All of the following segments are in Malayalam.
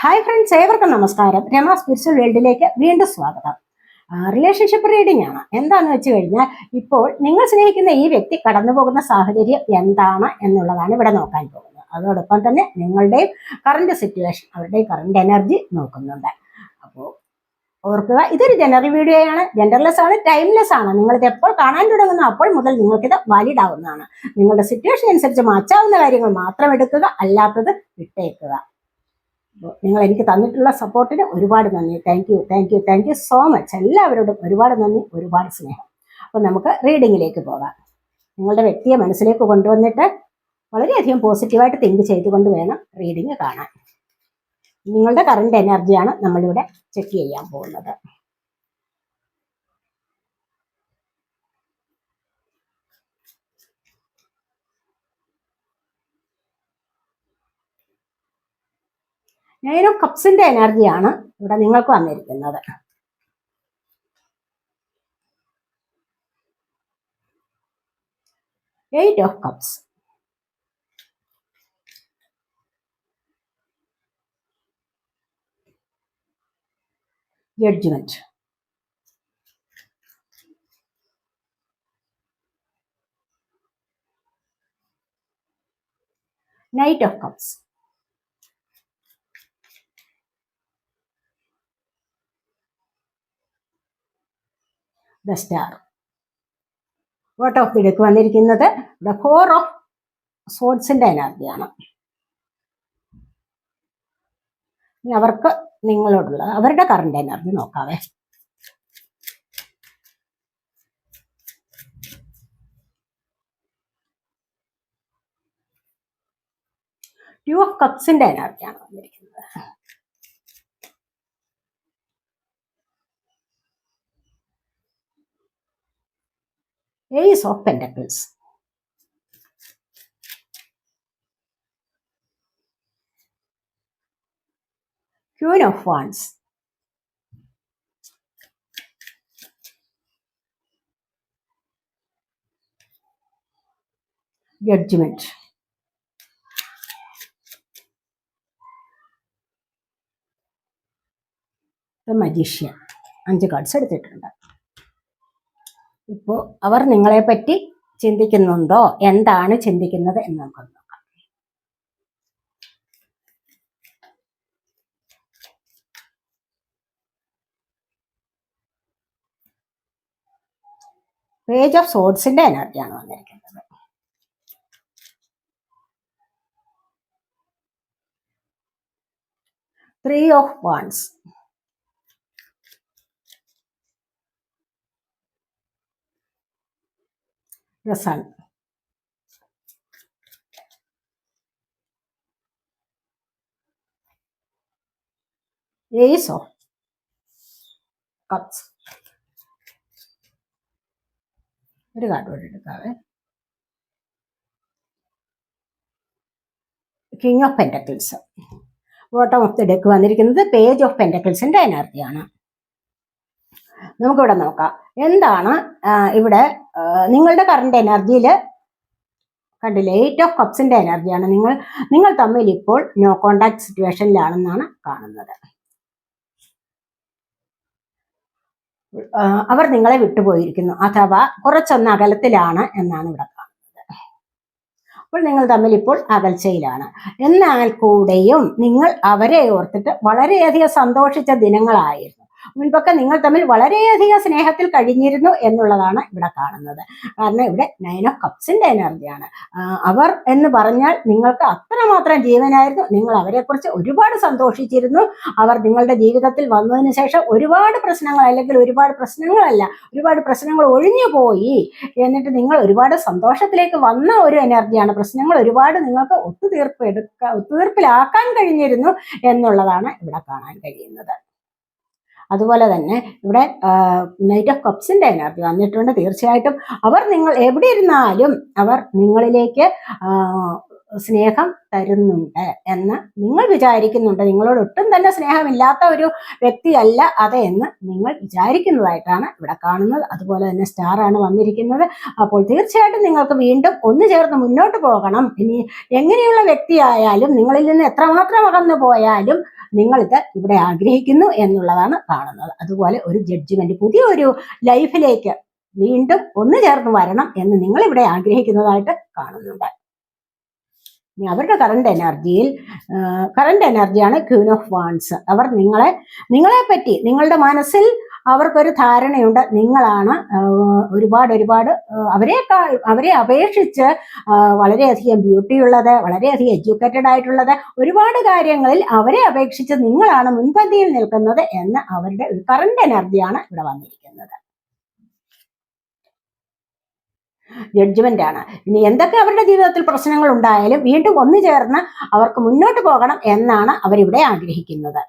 ഹായ് ഫ്രണ്ട്സ് ഏവർക്കും നമസ്കാരം. രമ സ്പിരിച്വൽ വേൾഡിലേക്ക് വീണ്ടും സ്വാഗതം. റിലേഷൻഷിപ്പ് റീഡിംഗ് ആണ്. എന്താന്ന് വെച്ച് കഴിഞ്ഞാൽ ഇപ്പോൾ നിങ്ങൾ സ്നേഹിക്കുന്ന ഈ വ്യക്തി കടന്നു പോകുന്ന സാഹചര്യം എന്താണ് എന്നുള്ളതാണ് ഇവിടെ നോക്കാൻ പോകുന്നത്. അതോടൊപ്പം തന്നെ നിങ്ങളുടെയും കറണ്ട് സിറ്റുവേഷൻ അവരുടെയും കറണ്ട് എനർജി നോക്കുന്നുണ്ട്. അപ്പോൾ ഓർക്കുക ഇതൊരു ജനറൽ വീഡിയോ ആണ്. ജെൻഡർലെസ് ആണ് ടൈംലെസ് ആണ്. നിങ്ങളിത് എപ്പോൾ കാണാൻ തുടങ്ങുന്നു അപ്പോൾ മുതൽ നിങ്ങൾക്കിത് വാലിഡ് ആവുന്നതാണ്. നിങ്ങളുടെ സിറ്റുവേഷൻ അനുസരിച്ച് മാറ്റാവുന്ന കാര്യങ്ങൾ മാത്രം എടുക്കുക അല്ലാത്തത് വിട്ടേക്കുക. നിങ്ങൾ എനിക്ക് തന്നിട്ടുള്ള സപ്പോർട്ടിന് ഒരുപാട് നന്ദി. Thank you thank you thank you so much എല്ലാവരോടും ഒരുപാട് നന്ദി ഒരുപാട് സ്നേഹം. അപ്പം നമുക്ക് റീഡിങ്ങിലേക്ക് പോകാം. നിങ്ങളുടെ വ്യക്തിയെ മനസ്സിലേക്ക് കൊണ്ടുവന്നിട്ട് വളരെയധികം പോസിറ്റീവായിട്ട് തിങ്ക് ചെയ്തുകൊണ്ട് വേണം റീഡിങ് കാണാൻ. നിങ്ങളുടെ കറണ്ട് എനർജിയാണ് നമ്മളിവിടെ ചെക്ക് ചെയ്യാൻ പോകുന്നത്. നൈൻ ഓഫ് കപ്സിന്റെ എനർജിയാണ് ഇവിടെ നിങ്ങൾക്ക് വന്നിരിക്കുന്നത്. Eight of cups judgment knight of cups the star vote of ദിലേക്ക് വന്നിരിക്കുന്നത്? ദ ഫോർ ഓഫ് സോഡ്സിന്റെ എനർജിയാണ് അവർക്ക് നിങ്ങളോടുള്ള അവരുടെ കറണ്ട് എനർജി നോക്കാവേ. ടു ഓഫ് കപ്സിന്റെ എനർജിയാണ് വന്നിരിക്കുന്നത്. ace of pentacles queen of wands judgement magician അഞ്ച് കാർഡ്സ് എടുത്തിട്ടുണ്ട് ഇപ്പോൾ അവർ നിങ്ങളെ പറ്റി ചിന്തിക്കുന്നുണ്ടോ? എന്താണ് ചിന്തിക്കുന്നത് എന്ന് നമുക്ക് നോക്കാം. പേജ് ഓഫ് സോഡ്സിന്റെ എനർജിയാണ് വന്നിരിക്കുന്നത്. ത്രീ ഓഫ് വാൺസ് the ഏസോ കപ്സ്. ഒരു കാർഡ് കൂടി എടുക്കാവേ. King of pentacles bottom of the deck വന്നിരിക്കുന്നത് പേജ് ഓഫ് പെന്റക്കിൾസിന്റെ എനർജിയാണ് നമുക്കിവിടെ നോക്കാം. എന്താണ് ഇവിടെ നിങ്ങളുടെ കറണ്ട് എനർജിയിൽ കണ്ടില്ലേ? എയ്റ്റ് ഓഫ് കപ്സിന്റെ എനർജിയാണ് നിങ്ങൾ. നിങ്ങൾ തമ്മിൽ ഇപ്പോൾ നോ കോണ്ടാക്ട് സിറ്റുവേഷനിലാണെന്നാണ് കാണുന്നത്. അവർ നിങ്ങളെ വിട്ടുപോയിരിക്കുന്നു. അഥവാ കുറച്ചൊന്ന് അകലത്തിലാണ് എന്നാണ് ഇവിടെ കാണുന്നത്. അപ്പോൾ നിങ്ങൾ തമ്മിൽ ഇപ്പോൾ അകൽച്ചയിലാണ്. എന്നാൽ കൂടെയും നിങ്ങൾ അവരെ ഓർത്തിട്ട് വളരെയധികം സന്തോഷിച്ച ദിനങ്ങളായിരുന്നു. മുൻപൊക്കെ നിങ്ങൾ തമ്മിൽ വളരെയധികം സ്നേഹത്തിൽ കഴിഞ്ഞിരുന്നു എന്നുള്ളതാണ് ഇവിടെ കാണുന്നത്. കാരണം ഇവിടെ നയൻ ഓഫ് കപ്സിന്റെ എനർജിയാണ് അവർ എന്ന് പറഞ്ഞാൽ നിങ്ങൾക്ക് അത്രമാത്രം ജീവനായിരുന്നു. നിങ്ങൾ അവരെക്കുറിച്ച് ഒരുപാട് സന്തോഷിച്ചിരുന്നു. അവർ നിങ്ങളുടെ ജീവിതത്തിൽ വന്നതിന് ശേഷം ഒരുപാട് പ്രശ്നങ്ങൾ അല്ലെങ്കിൽ ഒരുപാട് പ്രശ്നങ്ങളല്ല ഒരുപാട് പ്രശ്നങ്ങൾ ഒഴിഞ്ഞു പോയി. എന്നിട്ട് നിങ്ങൾ ഒരുപാട് സന്തോഷത്തിലേക്ക് വന്ന ഒരു എനർജിയാണ് പ്രശ്നങ്ങൾ ഒരുപാട് നിങ്ങൾക്ക് ഒത്തുതീർപ്പ് എടുക്ക ഒത്തുതീർപ്പിലാക്കാൻ കഴിഞ്ഞിരുന്നു എന്നുള്ളതാണ് ഇവിടെ കാണാൻ കഴിയുന്നത്. അതുപോലെ തന്നെ ഇവിടെ നൈറ്റ് ഓഫ് കപ്സിന്റെ എനർജി വന്നിട്ടുണ്ട്. തീർച്ചയായിട്ടും അവർ നിങ്ങൾ എവിടെ ഇരുന്നാലും അവർ നിങ്ങളിലേക്ക് സ്നേഹം തരുന്നുണ്ട് എന്ന് നിങ്ങൾ വിചാരിക്കുന്നുണ്ട്. നിങ്ങളോട് ഒട്ടും തന്നെ സ്നേഹമില്ലാത്ത ഒരു വ്യക്തിയല്ല അത് എന്ന് നിങ്ങൾ വിചാരിക്കുന്നതായിട്ടാണ് ഇവിടെ കാണുന്നത്. അതുപോലെ തന്നെ സ്റ്റാർ ആണ് വന്നിരിക്കുന്നത്. അപ്പോൾ തീർച്ചയായിട്ടും നിങ്ങൾക്ക് വീണ്ടും ഒന്ന് ചേർന്ന് മുന്നോട്ട് പോകണം. ഇനി എങ്ങനെയുള്ള വ്യക്തിയായാലും നിങ്ങളിൽ നിന്ന് എത്രമാത്രം അകന്നു പോയാലും നിങ്ങളിത് ഇവിടെ ആഗ്രഹിക്കുന്നു എന്നുള്ളതാണ് കാണുന്നത്. അതുപോലെ ഒരു ജഡ്ജ്മെന്റ് പുതിയ ഒരു ലൈഫിലേക്ക് വീണ്ടും ഒന്നു ചേർന്ന് വരണം എന്ന് നിങ്ങൾ ഇവിടെ ആഗ്രഹിക്കുന്നതായിട്ട് കാണുന്നുണ്ട്. ഇനി അവരുടെ കറണ്ട് എനർജിയിൽ കറണ്ട് എനർജിയാണ് ക്യൂൻ ഓഫ് വാൺസ് അവർ നിങ്ങളെ നിങ്ങളെ പറ്റി നിങ്ങളുടെ മനസ്സിൽ അവർക്കൊരു ധാരണയുണ്ട്. നിങ്ങളാണ് ഒരുപാട് ഒരുപാട് അവരെ അവരെ അപേക്ഷിച്ച് വളരെയധികം ബ്യൂട്ടി ഉള്ളത് വളരെയധികം എഡ്യൂക്കേറ്റഡ് ആയിട്ടുള്ളത് ഒരുപാട് കാര്യങ്ങളിൽ അവരെ അപേക്ഷിച്ച് നിങ്ങളാണ് മുൻപന്തിയിൽ നിൽക്കുന്നത് എന്ന് അവരുടെ ഒരു കറണ്ട് എനർജിയാണ് ഇവിടെ വന്നിരിക്കുന്നത്. ജഡ്ജ്മെന്റ് ആണ്. ഇനി എന്തൊക്കെ അവരുടെ ജീവിതത്തിൽ പ്രശ്നങ്ങൾ ഉണ്ടായാലും വീണ്ടും ഒന്നു ചേർന്ന് അവർക്ക് മുന്നോട്ട് പോകണം എന്നാണ് അവരിവിടെ ആഗ്രഹിക്കുന്നത്.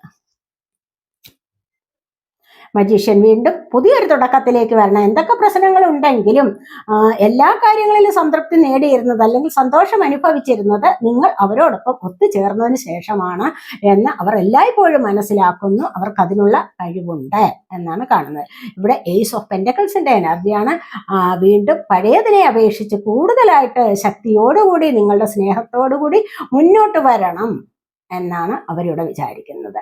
മജീഷ്യൻ വീണ്ടും പുതിയൊരു തുടക്കത്തിലേക്ക് വരണം. എന്തൊക്കെ പ്രശ്നങ്ങൾ ഉണ്ടെങ്കിലും എല്ലാ കാര്യങ്ങളിലും സംതൃപ്തി നേടിയിരുന്നത് അല്ലെങ്കിൽ സന്തോഷം അനുഭവിച്ചിരുന്നത് നിങ്ങൾ അവരോടൊപ്പം ഒത്തുചേർന്നതിന് ശേഷമാണ് എന്ന് അവർ എല്ലായ്പ്പോഴും മനസ്സിലാക്കുന്നു. അവർക്ക് അതിനുള്ള കഴിവുണ്ട് എന്നാണ് കാണുന്നത്. ഇവിടെ എയ്സ് ഓഫ് പെൻഡക്കിൾസിന്റെ എനർജിയാണ്. വീണ്ടും പഴയതിനെ അപേക്ഷിച്ച് കൂടുതലായിട്ട് ശക്തിയോടുകൂടി നിങ്ങളുടെ സ്നേഹത്തോടുകൂടി മുന്നോട്ട് വരണം എന്നാണ് അവരിവിടെ വിചാരിക്കുന്നത്.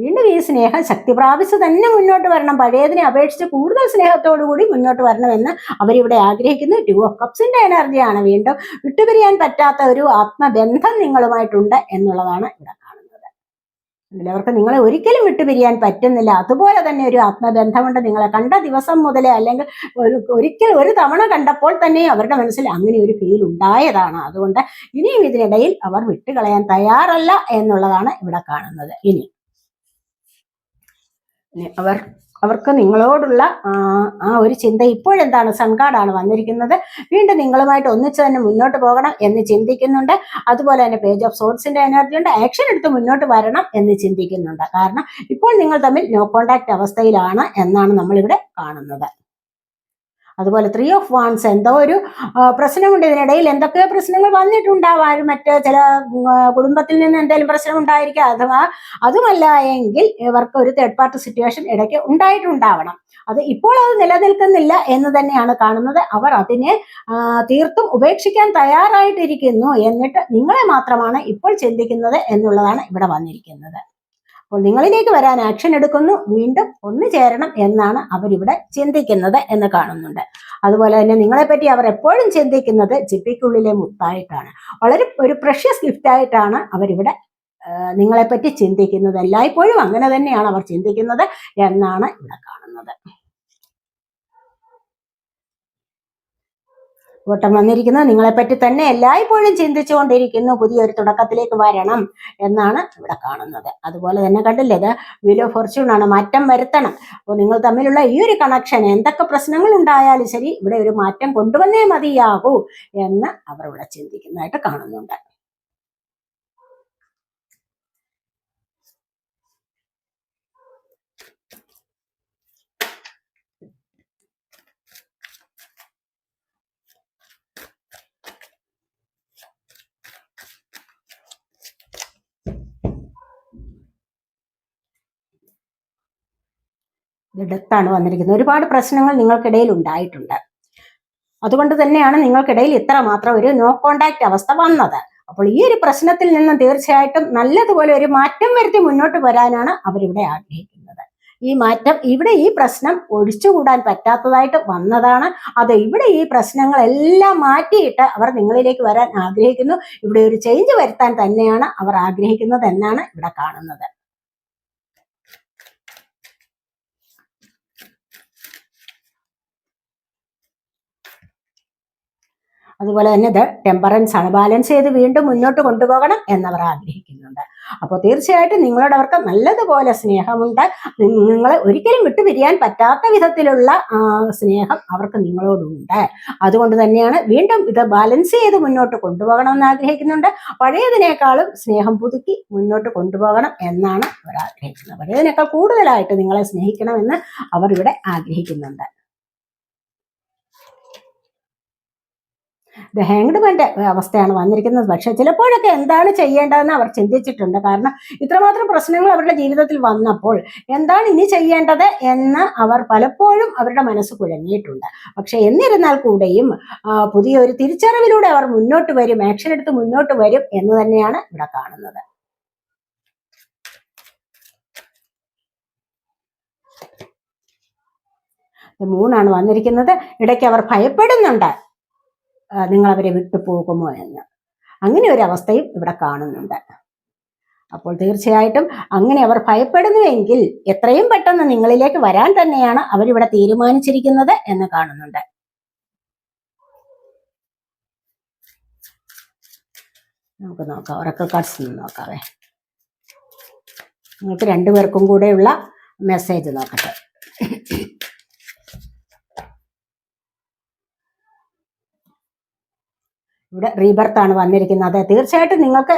വീണ്ടും ഈ സ്നേഹം ശക്തി പ്രാപിച്ച് തന്നെ മുന്നോട്ട് വരണം. പഴയതിനെ അപേക്ഷിച്ച് കൂടുതൽ സ്നേഹത്തോടു കൂടി മുന്നോട്ട് വരണമെന്ന് അവരിവിടെ ആഗ്രഹിക്കുന്നു. ടു ഓഫ് കപ്സിന്റെ എനർജിയാണ് വീണ്ടും വിട്ടുപിരിയാൻ പറ്റാത്ത ഒരു ആത്മബന്ധം നിങ്ങളുമായിട്ടുണ്ട് എന്നുള്ളതാണ് ഇവിടെ കാണുന്നത്. അതിലവർക്ക് നിങ്ങളെ ഒരിക്കലും വിട്ടുപിരിയാൻ പറ്റുന്നില്ല. അതുപോലെ തന്നെ ഒരു ആത്മബന്ധമുണ്ട്. നിങ്ങളെ കണ്ട ദിവസം മുതലേ അല്ലെങ്കിൽ ഒരു ഒരിക്കൽ ഒരു തവണ കണ്ടപ്പോൾ തന്നെ അവരുടെ മനസ്സിൽ അങ്ങനെ ഒരു ഫീൽ ഉണ്ടായതാണ്. അതുകൊണ്ട് ഇനിയും ഇതിനിടയിൽ അവർ വിട്ടുകളയാൻ തയ്യാറല്ല എന്നുള്ളതാണ് ഇവിടെ കാണുന്നത്. ഇനി അവർ അവർക്ക് നിങ്ങളോടുള്ള ആ, ഒരു ചിന്ത ഇപ്പോഴെന്താണ്? സൺകാർഡാണ് വന്നിരിക്കുന്നത്. വീണ്ടും നിങ്ങളുമായിട്ട് ഒന്നിച്ച് തന്നെ മുന്നോട്ട് പോകണം എന്ന് ചിന്തിക്കുന്നുണ്ട്. അതുപോലെ തന്നെ പേജ് ഓഫ് സോർട്സിന്റെ എനർജി ഉണ്ട്. ആക്ഷൻ എടുത്ത് മുന്നോട്ട് വരണം എന്ന് ചിന്തിക്കുന്നുണ്ട്. കാരണം ഇപ്പോൾ നിങ്ങൾ തമ്മിൽ നോ കോണ്ടാക്ട് അവസ്ഥയിലാണ് എന്നാണ് നമ്മളിവിടെ കാണുന്നത്. അതുപോലെ ത്രീ ഓഫ് വാൺസ് എന്തോ ഒരു പ്രശ്നമുണ്ട്. ഇതിനിടയിൽ എന്തൊക്കെ പ്രശ്നങ്ങൾ വന്നിട്ടുണ്ടാവാനും മറ്റ് ചില കുടുംബത്തിൽ നിന്ന് എന്തെങ്കിലും പ്രശ്നം ഉണ്ടായിരിക്കാം അഥവാ അതുമല്ല എങ്കിൽ ഇവർക്ക് ഒരു തേർഡ് പാർട്ടി സിറ്റുവേഷൻ ഇടയ്ക്ക് ഉണ്ടായിട്ടുണ്ടാവണം. അത് ഇപ്പോൾ അത് നിലനിൽക്കുന്നില്ല എന്ന് തന്നെയാണ് കാണുന്നത്. അവർ അതിനെ തീർത്തും ഉപേക്ഷിക്കാൻ തയ്യാറായിട്ടിരിക്കുന്നു എന്നിട്ട് നിങ്ങളെ മാത്രമാണ് ഇപ്പോൾ ചിന്തിക്കുന്നത് എന്നുള്ളതാണ് ഇവിടെ വന്നിരിക്കുന്നത്. അപ്പോൾ നിങ്ങളിലേക്ക് വരാൻ ആക്ഷൻ എടുക്കുന്നു. വീണ്ടും ഒന്ന് ചേരണം എന്നാണ് അവരിവിടെ ചിന്തിക്കുന്നത് എന്ന് കാണുന്നുണ്ട്. അതുപോലെ തന്നെ നിങ്ങളെപ്പറ്റി അവർ എപ്പോഴും ചിന്തിക്കുന്നത് ചിപ്പിക്കുള്ളിലെ മുത്തായിട്ടാണ്. വളരെ ഒരു പ്രഷ്യസ് ഗിഫ്റ്റ് ആയിട്ടാണ് അവരിവിടെ നിങ്ങളെപ്പറ്റി ചിന്തിക്കുന്നത്. എല്ലായ്പ്പോഴും അങ്ങനെ തന്നെയാണ് അവർ ചിന്തിക്കുന്നത് എന്നാണ് ഇവിടെ കാണുന്നത്. ഓട്ടം വന്നിരിക്കുന്നത് നിങ്ങളെപ്പറ്റി തന്നെ എല്ലായ്പ്പോഴും ചിന്തിച്ചുകൊണ്ടിരിക്കുന്നു. പുതിയൊരു തുടക്കത്തിലേക്ക് വരണം എന്നാണ് ഇവിടെ കാണുന്നത്. അതുപോലെ തന്നെ കണ്ടില്ലേ ഇത് ഓഫ് ഫോർച്യൂൺ ആണ് മാറ്റം വരുത്തണം. അപ്പോൾ നിങ്ങൾ തമ്മിലുള്ള ഈ ഒരു കണക്ഷൻ എന്തൊക്കെ പ്രശ്നങ്ങൾ ഉണ്ടായാലും ശരി ഇവിടെ ഒരു മാറ്റം കൊണ്ടുവന്നേ മതിയാകൂ എന്ന് അവർ ഇവിടെ ചിന്തിക്കുന്നതായിട്ട് കാണുന്നുണ്ട് ഇത് ഡെത്താണ് വന്നിരിക്കുന്നത്. ഒരുപാട് പ്രശ്നങ്ങൾ നിങ്ങൾക്കിടയിൽ ഉണ്ടായിട്ടുണ്ട്. അതുകൊണ്ട് തന്നെയാണ് നിങ്ങൾക്കിടയിൽ ഇത്ര മാത്രം ഒരു നോ കോണ്ടാക്ട് അവസ്ഥ വന്നത്. അപ്പോൾ ഈ ഒരു പ്രശ്നത്തിൽ നിന്നും തീർച്ചയായിട്ടും നല്ലതുപോലെ ഒരു മാറ്റം വരുത്തി മുന്നോട്ട് വരാനാണ് അവരിവിടെ ആഗ്രഹിക്കുന്നത്. ഈ മാറ്റം ഇവിടെ ഈ പ്രശ്നം ഒഴിച്ചുകൂടാൻ പറ്റാത്തതായിട്ട് വന്നതാണ്. അത് ഇവിടെ ഈ പ്രശ്നങ്ങളെല്ലാം മാറ്റിയിട്ട് അവർ നിങ്ങളിലേക്ക് വരാൻ ആഗ്രഹിക്കുന്നു. ഇവിടെ ഒരു ചേഞ്ച് വരുത്താൻ തന്നെയാണ് അവർ ആഗ്രഹിക്കുന്നത് എന്നാണ് ഇവിടെ കാണുന്നത്. അതുപോലെ തന്നെ ഇത് ടെമ്പറൻസ് ആണ്. ബാലൻസ് ചെയ്ത് വീണ്ടും മുന്നോട്ട് കൊണ്ടുപോകണം എന്നവർ ആഗ്രഹിക്കുന്നുണ്ട്. അപ്പോൾ തീർച്ചയായിട്ടും നിങ്ങളോട് അവർക്ക് നല്ലതുപോലെ സ്നേഹമുണ്ട്. നിങ്ങളെ ഒരിക്കലും വിട്ടുപിരിയാൻ പറ്റാത്ത വിധത്തിലുള്ള സ്നേഹം അവർക്ക് നിങ്ങളോടുണ്ട്. അതുകൊണ്ട് തന്നെയാണ് വീണ്ടും ഇത് ബാലൻസ് ചെയ്ത് മുന്നോട്ട് കൊണ്ടുപോകണം എന്ന് ആഗ്രഹിക്കുന്നുണ്ട്. പഴയതിനേക്കാളും സ്നേഹം പുതുക്കി മുന്നോട്ട് കൊണ്ടുപോകണം എന്നാണ് അവർ ആഗ്രഹിക്കുന്നത്. പഴയതിനേക്കാൾ കൂടുതലായിട്ട് നിങ്ങളെ സ്നേഹിക്കണമെന്ന് അവർ ഇവിടെ ആഗ്രഹിക്കുന്നുണ്ട്. ദ ഹാങ്ഡ്മാന്റെ അവസ്ഥയാണ് വന്നിരിക്കുന്നത്. പക്ഷേ ചിലപ്പോഴൊക്കെ എന്താണ് ചെയ്യേണ്ടതെന്ന് അവർ ചിന്തിച്ചിട്ടുണ്ട്. കാരണം ഇത്രമാത്രം പ്രശ്നങ്ങൾ അവരുടെ ജീവിതത്തിൽ വന്നപ്പോൾ എന്താണ് ഇനി ചെയ്യേണ്ടത് എന്ന് അവർ പലപ്പോഴും അവരുടെ മനസ്സ് കുഴങ്ങിയിട്ടുണ്ട് പക്ഷേ എന്നിരുന്നാൽ കൂടെയും പുതിയൊരു തിരിച്ചറിവിലൂടെ അവർ മുന്നോട്ട് വരും ആക്ഷൻ എടുത്ത് മുന്നോട്ട് വരും എന്ന് തന്നെയാണ് ഇവിടെ കാണുന്നത്. മൂണാണ് വന്നിരിക്കുന്നത്. ഇടയ്ക്ക് അവർ ഭയപ്പെടുന്നുണ്ട്. നിങ്ങൾ അവരെ വിട്ടുപോകുമോ എന്ന്. അങ്ങനെ ഒരു അവസ്ഥയും ഇവിടെ കാണുന്നുണ്ട്. അപ്പോൾ തീർച്ചയായിട്ടും അങ്ങനെ അവർ ഭയപ്പെടുന്നുവെങ്കിൽ എത്രയും പെട്ടെന്ന് നിങ്ങളിലേക്ക് വരാൻ തന്നെയാണ് അവരിവിടെ തീരുമാനിച്ചിരിക്കുന്നത് എന്ന് കാണുന്നുണ്ട്. നമുക്ക് നോക്കാം. ഒറക്കൽ കാർഡ്സ് നോക്കാവേ. നിങ്ങൾക്ക് രണ്ടുപേർക്കും കൂടെയുള്ള മെസ്സേജ് നോക്കട്ടെ. ഇവിടെ റീബർത്ത് ആണ് വന്നിരിക്കുന്നത്. തീർച്ചയായിട്ടും നിങ്ങൾക്ക്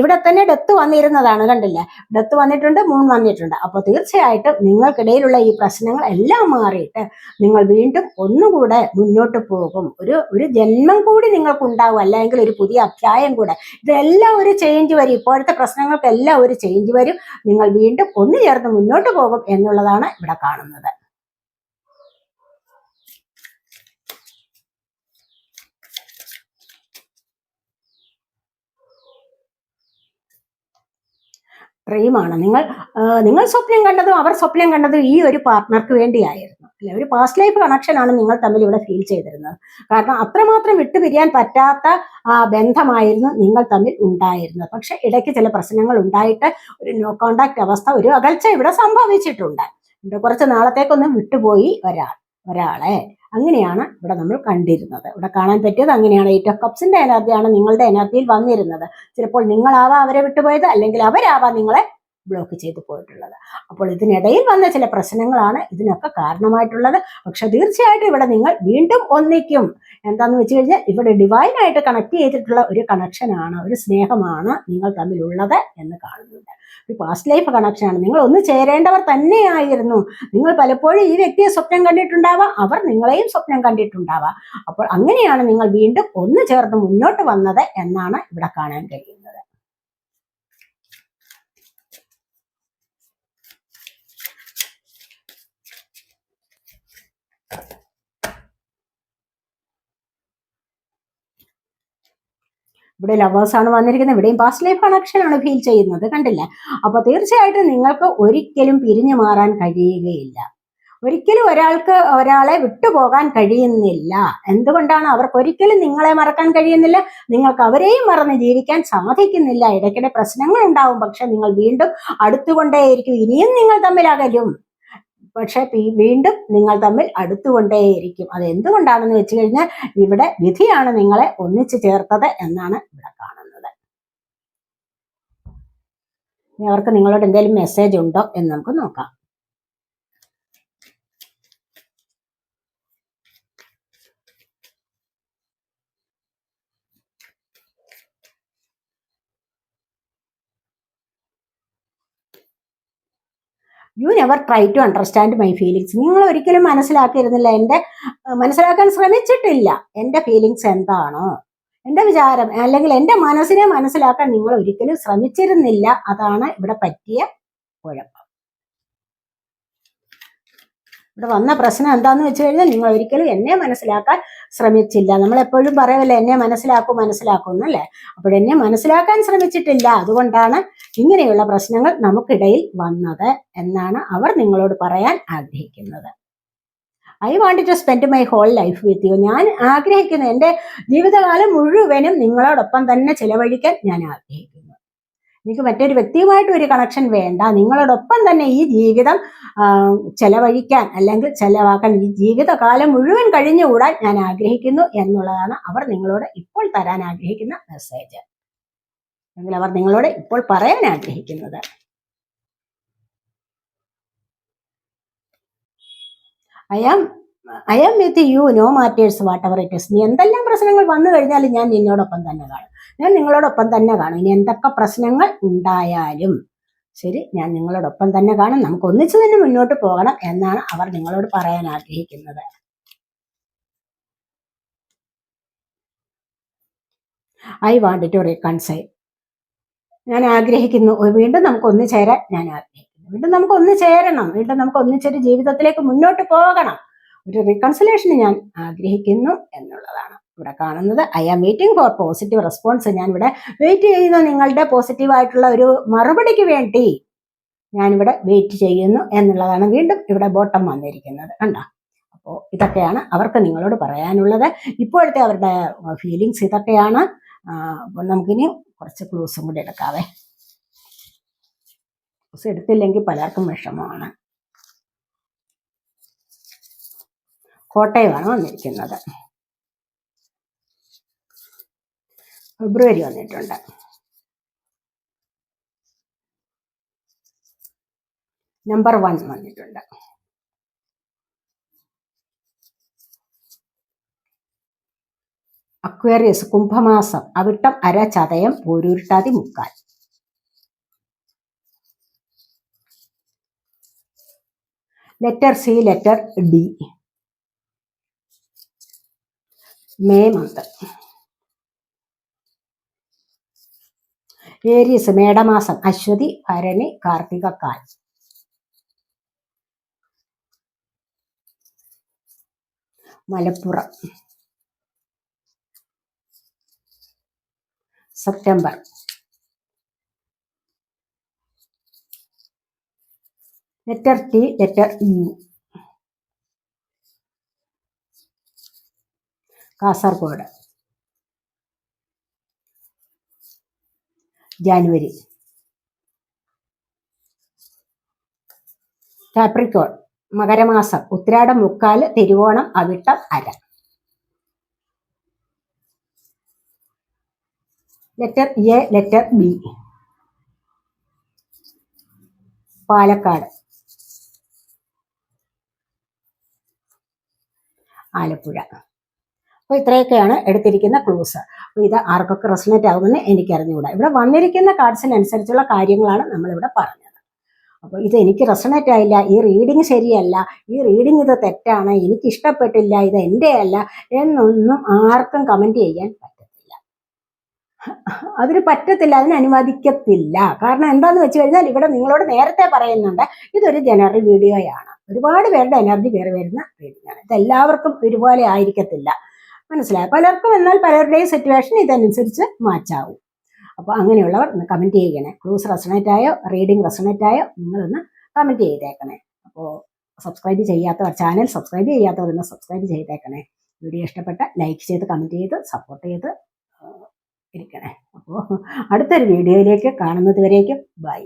ഇവിടെ തന്നെ ഡെത്ത് വന്നിരുന്നതാണ് കണ്ടില്ലേ? ഡെത്ത് വന്നിട്ടുണ്ട് മൂൺ വന്നിട്ടുണ്ട്. അപ്പോൾ തീർച്ചയായിട്ടും നിങ്ങൾക്കിടയിലുള്ള ഈ പ്രശ്നങ്ങൾ എല്ലാം മാറിയിട്ട് നിങ്ങൾ വീണ്ടും ഒന്നുകൂടെ മുന്നോട്ട് പോകും. ഒരു ഒരു ജന്മം കൂടി നിങ്ങൾക്ക് ഉണ്ടാവും അല്ലെങ്കിൽ ഒരു പുതിയ അധ്യായം കൂടെ. ഇതെല്ലാം ഒരു ചേഞ്ച് വരും. ഇപ്പോഴത്തെ പ്രശ്നങ്ങൾക്കെല്ലാം ഒരു ചേഞ്ച് വരും. നിങ്ങൾ വീണ്ടും ഒന്നു ചേർന്ന് മുന്നോട്ട് പോകും എന്നുള്ളതാണ് ഇവിടെ കാണുന്നത്. ഡ്രീമാണ് നിങ്ങൾ നിങ്ങൾ സ്വപ്നം കണ്ടതും അവർ സ്വപ്നം കണ്ടതും ഈ ഒരു പാർട്ട്ണർക്ക് വേണ്ടിയായിരുന്നു. അല്ലെ? ഒരു പാസ്റ്റ് ലൈഫ് കണക്ഷനാണ് നിങ്ങൾ തമ്മിൽ ഇവിടെ ഫീൽ ചെയ്തിരുന്നത്. കാരണം അത്രമാത്രം വിട്ടുപിരിയാൻ പറ്റാത്ത ബന്ധമായിരുന്നു നിങ്ങൾ തമ്മിൽ ഉണ്ടായിരുന്നത്. പക്ഷെ ഇടയ്ക്ക് ചില പ്രശ്നങ്ങൾ ഉണ്ടായിട്ട് ഒരു നോ കോണ്ടാക്ട് അവസ്ഥ ഒരു അകൽച്ച ഇവിടെ സംഭവിച്ചിട്ടുണ്ട്. കുറച്ച് നാളത്തേക്കൊന്നും വിട്ടുപോയി ഒരാൾ ഒരാളെ. അങ്ങനെയാണ് ഇവിടെ നമ്മൾ കണ്ടിരുന്നത്. ഇവിടെ കാണാൻ പറ്റിയത് അങ്ങനെയാണ്. എയ്റ്റ് ഓഫ് കപ്സിന്റെ എനർജിയാണ് നിങ്ങളുടെ എനർജിയിൽ വന്നിരുന്നത്. ചിലപ്പോൾ നിങ്ങളാവാം അവരെ വിട്ടുപോയത് അല്ലെങ്കിൽ അവരാവാം നിങ്ങളെ ബ്ലോക്ക് ചെയ്തു പോയിട്ടുള്ളത്. അപ്പോൾ ഇതിനിടയിൽ വന്ന ചില പ്രശ്നങ്ങളാണ് ഇതിനൊക്കെ കാരണമായിട്ടുള്ളത്. പക്ഷെ തീർച്ചയായിട്ടും ഇവിടെ നിങ്ങൾ വീണ്ടും ഒന്നിക്കും. എന്താന്ന് വെച്ച് കഴിഞ്ഞാൽ ഇവിടെ ഡിവൈനായിട്ട് കണക്ട് ചെയ്തിട്ടുള്ള ഒരു കണക്ഷനാണ് ഒരു സ്നേഹമാണ് നിങ്ങൾ തമ്മിലുള്ളത് എന്ന് കാണുന്നുണ്ട്. ഒരു പാസ്റ്റ് ലൈഫ് കണക്ഷനാണ് നിങ്ങൾ ഒന്ന് ചേരേണ്ടവർ തന്നെയായിരുന്നു. നിങ്ങൾ പലപ്പോഴും ഈ വ്യക്തിയെ സ്വപ്നം കണ്ടിട്ടുണ്ടാവാം. അവർ നിങ്ങളെയും സ്വപ്നം കണ്ടിട്ടുണ്ടാവാം. അപ്പോൾ അങ്ങനെയാണ് നിങ്ങൾ വീണ്ടും ഒന്ന് ചേർന്ന് മുന്നോട്ട് വന്നത് എന്നാണ് ഇവിടെ കാണാൻ കഴിയുന്നത്. ഇവിടെ ലവേഴ്സ് ആണ് വന്നിരിക്കുന്നത്. ഇവിടെയും പാസ്റ്റ് ലൈഫ് കണക്ഷൻ ആണ് ഫീൽ ചെയ്യുന്നത്. കണ്ടില്ല? അപ്പൊ തീർച്ചയായിട്ടും നിങ്ങൾക്ക് ഒരിക്കലും പിരിഞ്ഞു മാറാൻ കഴിയുകയില്ല. ഒരിക്കലും ഒരാൾക്ക് ഒരാളെ വിട്ടുപോകാൻ കഴിയുന്നില്ല. എന്തുകൊണ്ടാണ് അവർക്ക് ഒരിക്കലും നിങ്ങളെ മറക്കാൻ കഴിയുന്നില്ല? നിങ്ങൾക്ക് അവരെയും മറന്ന് ജീവിക്കാൻ സാധിക്കുന്നില്ല ഇടയ്ക്കിടെ പ്രശ്നങ്ങൾ ഉണ്ടാവും. പക്ഷെ നിങ്ങൾ വീണ്ടും അടുത്തുകൊണ്ടേയിരിക്കും. ഇനിയും നിങ്ങൾ തമ്മിൽ അകലും പക്ഷെ വീണ്ടും നിങ്ങൾ തമ്മിൽ അടുത്തുകൊണ്ടേയിരിക്കും. അത് എന്തുകൊണ്ടാണെന്ന് വെച്ച് കഴിഞ്ഞാൽ ഇവിടെ വിധിയാണ് നിങ്ങളെ ഒന്നിച്ചു ചേർത്തത് എന്നാണ് ഇവിടെ കാണുന്നത്. അവർക്ക് നിങ്ങളോട് എന്തെങ്കിലും മെസ്സേജ് ഉണ്ടോ എന്ന് നമുക്ക് നോക്കാം. You never try to understand my feelings നിങ്ങൾ ഒരിക്കലും മനസ്സിലാക്കിയിരുന്നില്ല. എന്റെ മനസ്സിലാക്കാൻ ശ്രമിച്ചിട്ടില്ല. എന്റെ ഫീലിങ്സ് എന്താണ്? എന്റെ വിചാരം അല്ലെങ്കിൽ എന്റെ മനസ്സിനെ മനസ്സിലാക്കാൻ നിങ്ങൾ ഒരിക്കലും ശ്രമിച്ചിരുന്നില്ല. അതാണ് ഇവിടെ പറ്റിയ കുഴപ്പം. ഇവിടെ വന്ന പ്രശ്നം എന്താന്ന് വെച്ച് കഴിഞ്ഞാൽ നിങ്ങൾ ഒരിക്കലും എന്നെ മനസ്സിലാക്കാൻ ശ്രമിച്ചില്ല. നമ്മൾ എപ്പോഴും പറയുമല്ലോ എന്നെ മനസ്സിലാക്കൂ മനസ്സിലാക്കൂ എന്നല്ലേ അപ്പോൾ എന്നെ മനസ്സിലാക്കാൻ ശ്രമിച്ചിട്ടില്ല. അതുകൊണ്ടാണ് ഇങ്ങനെയുള്ള പ്രശ്നങ്ങൾ നമുക്കിടയിൽ വന്നത് എന്നാണ് അവർ നിങ്ങളോട് പറയാൻ ആഗ്രഹിക്കുന്നത്. I want to spend my whole life with you ഞാൻ ആഗ്രഹിക്കുന്നത് എന്റെ ജീവിതകാലം മുഴുവനും നിങ്ങളോടൊപ്പം തന്നെ ചിലവഴിക്കാൻ ഞാൻ ആഗ്രഹിക്കുന്നു. എനിക്ക് മറ്റൊരു വ്യക്തിയുമായിട്ട് ഒരു കണക്ഷൻ വേണ്ട. നിങ്ങളോടൊപ്പം തന്നെ ഈ ജീവിതം ചെലവഴിക്കാൻ അല്ലെങ്കിൽ ചെലവാക്കാൻ ഈ ജീവിതകാലം മുഴുവൻ കഴിഞ്ഞുകൂടാൻ ഞാൻ ആഗ്രഹിക്കുന്നു എന്നുള്ളതാണ് അവർ നിങ്ങളോട് ഇപ്പോൾ തരാൻ ആഗ്രഹിക്കുന്ന മെസ്സേജ് അല്ലെങ്കിൽ അവർ നിങ്ങളോട് ഇപ്പോൾ പറയാൻ ആഗ്രഹിക്കുന്നത്. I am I am with you no matters what ever it is നീ എന്തെല്ലാം പ്രശ്നങ്ങൾ വന്നു കഴിഞ്ഞാലും ഞാൻ നിന്നോടൊപ്പം തന്നെ കാണും. ഞാൻ നിങ്ങളോടൊപ്പം തന്നെ കാണും. ഇനി എന്തൊക്കെ പ്രശ്നങ്ങൾ ഉണ്ടായാലും ശരി ഞാൻ നിങ്ങളോടൊപ്പം തന്നെ കാണും. നമുക്ക് ഒന്നിച്ചു തന്നെ മുന്നോട്ട് പോകണം എന്നാണ് അവർ നിങ്ങളോട് പറയാൻ ആഗ്രഹിക്കുന്നത്. ഐ വാണ്ട് ടു റീകൺസൈൽ ഞാൻ ആഗ്രഹിക്കുന്നു. വീണ്ടും നമുക്ക് ഒന്ന് ചേരാൻ ഞാൻ ആഗ്രഹിക്കുന്നു. വീണ്ടും നമുക്ക് ഒന്ന് ചേരണം വീണ്ടും നമുക്ക് ഒന്നിച്ചൊരു ജീവിതത്തിലേക്ക് മുന്നോട്ട് പോകണം. ഒരു റീകൺസിലേഷൻ ഞാൻ ആഗ്രഹിക്കുന്നു എന്നുള്ളതാണ്. ഇവിടെ കാണുന്നത് I am waiting for positive response ഞാൻ ഇവിടെ വെയിറ്റ് ചെയ്യുന്നു നിങ്ങളുടെ പോസിറ്റീവ് ആയിട്ടുള്ള ഒരു മറുപടിക്ക് വേണ്ടി. ഞാനിവിടെ വെയിറ്റ് ചെയ്യുന്നു എന്നുള്ളതാണ് വീണ്ടും ഇവിടെ ബോട്ടം വന്നിരിക്കുന്നത് കണ്ടോ? അപ്പോൾ ഇതൊക്കെയാണ് അവർക്ക് നിങ്ങളോട് പറയാനുള്ളത്. ഇപ്പോഴത്തെ അവരുടെ ഫീലിങ്സ് ഇതൊക്കെയാണ്. അപ്പം നമുക്കിനി കുറച്ച് ക്ലൂസും കൂടി എടുക്കാവേ. ക്ലൂസ് എടുത്തില്ലെങ്കിൽ പലർക്കും വിഷമമാണ്. കോട്ടയമാണ് വന്നിരിക്കുന്നത്. ഫെബ്രുവരി വന്നിട്ടുണ്ട്. നമ്പർ വൺ വന്നിട്ടുണ്ട്. അക്വേറിയസ് കുംഭമാസം. അവിട്ടം അര ചതയം പോരൂരുട്ടാതി മുക്കാൽ. Letter C letter D May month Aries മേടമാസം അശ്വതി ഭരണി കാർത്തിക കാൽ Malappuram. September. Letter T letter U Kasaragod. January. Capricorn. മകരമാസം. ഉത്രാടം മുക്കാൽ തിരുവോണം അവിട്ടം അര. Letter A letter B. Palakkad. Alappuzha. അപ്പോൾ ഇത്രയൊക്കെയാണ് എടുത്തിരിക്കുന്ന ക്ലൂസ് അപ്പോൾ ഇത് ആർക്കൊക്കെ റെസണേറ്റ് ആകുമെന്ന് എനിക്കറിഞ്ഞുകൂടാ. ഇവിടെ വന്നിരിക്കുന്ന കാർഡ്സിനനുസരിച്ചുള്ള കാര്യങ്ങളാണ് നമ്മളിവിടെ പറഞ്ഞത്. അപ്പോൾ ഇത് എനിക്ക് റെസണേറ്റ് ആയില്ല ഈ റീഡിങ് ശരിയല്ല ഈ റീഡിങ് ഇത് തെറ്റാണ് എനിക്ക് ഇഷ്ടപ്പെട്ടില്ല ഇത് എന്റെ അല്ല എന്നൊന്നും ആർക്കും കമന്റ് ചെയ്യാൻ പറ്റത്തില്ല. അതിന് പറ്റത്തില്ല അതിന് അനുവദിക്കത്തില്ല. കാരണം എന്താന്ന് വെച്ച് കഴിഞ്ഞാൽ ഇവിടെ നിങ്ങളോട് നേരത്തെ പറയുന്നുണ്ട് ഇതൊരു ജനറൽ വീഡിയോയാണ് ഒരുപാട് പേരുടെ എനർജി കയറി വരുന്ന റീഡിംഗ് ആണ്. ഇത് എല്ലാവർക്കും ഒരുപോലെ ആയിരിക്കത്തില്ല. മനസ്സിലായോ? പലർക്കും എന്നാൽ പലരുടെയും സിറ്റുവേഷൻ ഇതനുസരിച്ച് മാച്ചാവും. അപ്പോൾ അങ്ങനെയുള്ളവർ ഒന്ന് കമന്റ് ചെയ്യണേ. ക്ലൂസ് റെസണേറ്റ് ആയോ? റീഡിംഗ് റെസണേറ്റ് ആയോ? നിങ്ങളൊന്ന് കമന്റ് ചെയ്തേക്കണേ. അപ്പോൾ സബ്സ്ക്രൈബ് ചെയ്യാത്തവർ ചാനൽ സബ്സ്ക്രൈബ് ചെയ്യാത്തവർ ഒന്ന് സബ്സ്ക്രൈബ് ചെയ്തേക്കണേ. വീഡിയോ ഇഷ്ടപ്പെട്ട ലൈക്ക് ചെയ്ത് കമന്റ് ചെയ്ത് സപ്പോർട്ട് ചെയ്ത് ഇരിക്കണേ. അപ്പോൾ അടുത്തൊരു വീഡിയോയിലേക്ക് കാണുന്നത് വരേക്കും. ബൈ